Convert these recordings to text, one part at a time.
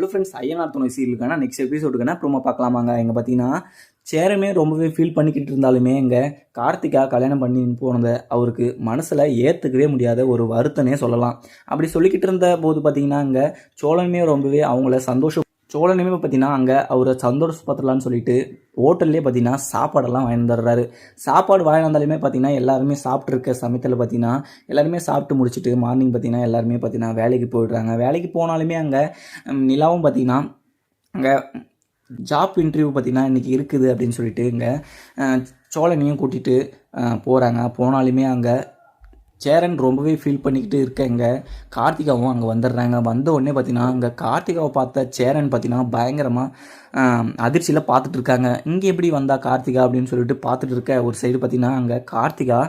Hello friends Ayyanar துணை சீரியலுக்கான next எபிசோடுக்கான promo பார்க்கலாமாங்க? இங்கே பார்த்தீங்கன்னா சேரமே ரொம்பவே ஃபீல் பண்ணிக்கிட்டு இருந்தாலுமே இங்கே கார்த்திகா கல்யாணம் பண்ணி போனதை அவருக்கு மனசில் ஏற்றுக்கவே முடியாத ஒரு வருத்தனே சொல்லலாம். அப்படி சொல்லிக்கிட்டு இருந்த போது பார்த்தீங்கன்னா இங்கே சோழனுமே ரொம்பவே அவங்கள சந்தோஷம் சோழனையுமே பார்த்தீங்கன்னா அங்கே அவரை சந்தோஷப்படுத்தலான்னு சொல்லிட்டு ஹோட்டல்லே பார்த்தீங்கன்னா சாப்பாடெல்லாம் வாங்கி வந்துடுறாரு சாப்பாடு வாங்கி வந்தாலுமே பார்த்தீங்கன்னா எல்லாருமே சாப்பிட்ருக்க சமயத்தில் பார்த்தீங்கன்னா எல்லாருமே சாப்பிட்டு முடிச்சுட்டு மார்னிங் பார்த்தீங்கன்னா எல்லாருமே பார்த்தீங்கன்னா வேலைக்கு போயிடுறாங்க. வேலைக்கு போனாலுமே அங்கே நிலாவும் பார்த்தீங்கன்னா அங்கே ஜாப் இன்டர்வியூ பார்த்தீங்கன்னா இன்றைக்கி இருக்குது அப்படின்னு சொல்லிட்டு இங்கே சோழனையும் கூட்டிகிட்டு போகிறாங்க போனாலுமே அங்கே சேரன் ரொம்பவே ஃபீல் பண்ணிக்கிட்டு இருக்கேங்க. கார்த்திகாவும் அங்கே வந்துடுறாங்க. வந்த உடனே பார்த்தீங்கன்னா அங்கே கார்த்திகாவை பார்த்த சேரன் பார்த்தீங்கன்னா பயங்கரமாக அதிர்ச்சியில் பார்த்துட்டு இருக்காங்க. இங்கே எப்படி வந்தா கார்த்திகா அப்படின்னு சொல்லிட்டு பார்த்துட்டு இருக்க ஒரு சைடு பார்த்தீங்கன்னா அங்கே கார்த்திகா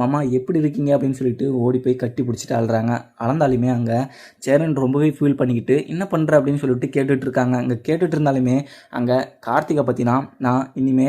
மாமா எப்படி இருக்கீங்க? அப்படின்னு சொல்லிட்டு ஓடி போய் கட்டி பிடிச்சிட்டு அழுறாங்க. அளந்தாலுமே அங்கே சேரன் ரொம்பவே ஃபீல் பண்ணிக்கிட்டு என்ன பண்ணுற அப்படின்னு சொல்லிட்டு கேட்டுட்டு இருக்காங்க. அங்கே கேட்டுட்டு இருந்தாலுமே அங்கே கார்த்திகா பார்த்தீங்கன்னா நான் இனிமே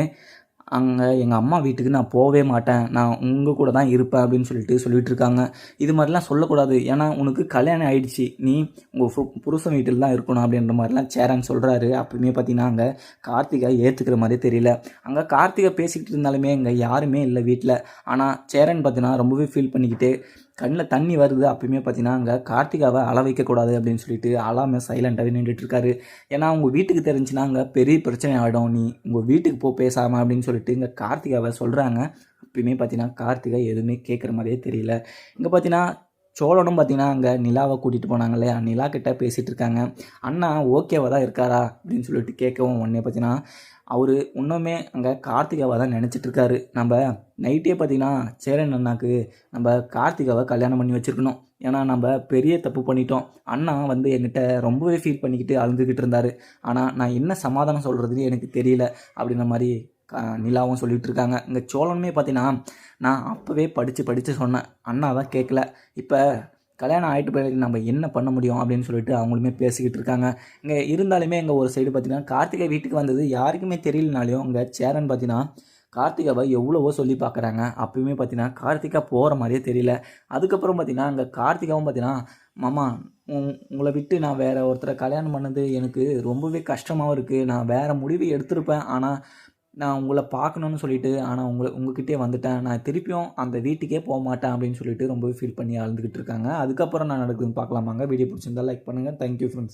அங்கே எங்கள் அம்மா வீட்டுக்கு நான் போகவே மாட்டேன். நான் உங்கள் கூட தான் இருப்பேன் அப்படின்னு சொல்லிட்டு சொல்லிட்டு இருக்காங்க. இது மாதிரிலாம் சொல்லக்கூடாது. ஏன்னா உனக்கு கல்யாணம் ஆயிடுச்சு. நீ உங்கள் புருஷன் வீட்டில் தான் இருக்கணும் அப்படின்ற மாதிரிலாம் சேரன் சொல்கிறாரு அப்பயுமே பார்த்தீங்கன்னா அங்கே கார்த்திகை ஏற்றுக்கிற மாதிரி தெரியல. அங்கே கார்த்திகை பேசிக்கிட்டு இருந்தாலுமே இங்கே யாருமே இல்லை வீட்டில் ஆனால் சேரன் பார்த்தீங்கன்னா ரொம்பவே ஃபீல் பண்ணிக்கிட்டு கண்ணில் தண்ணி வருது அப்பயுமே பார்த்தீங்கன்னா அங்கே கார்த்திகாவை அள வைக்கக்கூடாது அப்படின்னு சொல்லிட்டு அழாமல் சைலண்ட்டாகவே நின்றுட்டுருக்காரு ஏன்னா உங்கள் வீட்டுக்கு தெரிஞ்சுன்னா அங்கே பெரிய பிரச்சனை ஆகிடும் நீ உங்கள் வீட்டுக்கு போ பேசாமல் அப்படின்னு சொல்லிட்டு இங்கே கார்த்திகாவை சொல்கிறாங்க அப்பயுமே பார்த்தீங்கன்னா கார்த்திகா எதுவுமே கேட்குற மாதிரியே தெரியல. இங்கே பார்த்தீங்கன்னா சோழனும் பார்த்தீங்கன்னா அங்கே நிலாவை கூட்டிகிட்டு போனாங்க இல்லையா? நிலா கிட்ட பேசிகிட்டு இருக்காங்க. அண்ணா ஓகேவா தான் இருக்காரா? அப்படின்னு சொல்லிட்டு கேட்கவும் உடனே பார்த்தீங்கன்னா அவர் இன்னுமே அங்கே கார்த்திகாவை தான் நினச்சிட்டு இருக்காரு. நம்ம நைட்டே பார்த்தீங்கன்னா சேரன் அண்ணாக்கு நம்ம கார்த்திகாவை கல்யாணம் பண்ணி வச்சுருக்கணும். ஏன்னா நம்ம பெரிய தப்பு பண்ணிட்டோம். அண்ணா வந்து என்கிட்ட ரொம்பவே ஃபீல் பண்ணிக்கிட்டு அழுதுகிட்டு இருந்தார். ஆனால் நான் என்ன சமாதானம் சொல்கிறதுன்னு எனக்கு தெரியல அப்படின்ற மாதிரி நிலாவும் சொல்லிகிட்டு இருக்காங்க இங்கே சோழனுமே பார்த்தீங்கன்னா நான் அப்போவே படித்து படித்து சொன்னேன். அண்ணா தான் கேட்கல இப்போ கல்யாணம் ஆகிட்டு பிறகு நம்ம என்ன பண்ண முடியும் அப்படின்னு சொல்லிட்டு அவங்களுமே பேசிக்கிட்டு இருக்காங்க. இங்கே இருந்தாலுமே இங்கே ஒரு சைடு பார்த்தீங்கன்னா கார்த்திகை வீட்டுக்கு வந்தது யாருக்குமே தெரியலனாலையும் இங்கே சேரன் பார்த்தீங்கன்னா கார்த்திகாவை எவ்வளவோ சொல்லி பார்க்குறாங்க அப்பயுமே பார்த்தீங்கன்னா கார்த்திகா போகிற மாதிரியே தெரியல. அதுக்கப்புறம் பார்த்தீங்கன்னா அங்கே கார்த்திகாவும் பார்த்தீங்கன்னா மாமா உங்களை விட்டு நான் வேறு ஒருத்தரை கல்யாணம் பண்ணது எனக்கு ரொம்பவே கஷ்டமாகவும் இருக்குது நான் வேறு முடிவு எடுத்திருப்பேன். ஆனால் நான் உங்களை பார்க்கணுன்னு சொல்லிட்டு ஆனால் உங்களை உங்ககிட்டே வந்துட்டேன். நான் திருப்பியும் அந்த வீட்டுக்கே போக மாட்டேன் அப்படின்னு சொல்லிட்டு ரொம்பவே ஃபீல் பண்ணி அழுதுகிட்டு இருக்காங்க. அதுக்கப்புறம் நான் நடக்குதுன்னு பார்க்கலாமாங்க? வீடியோ பிடிச்சிருந்தா லைக் பண்ணுங்கள் தேங்க்யூ ஃப்ரெண்ட்ஸ்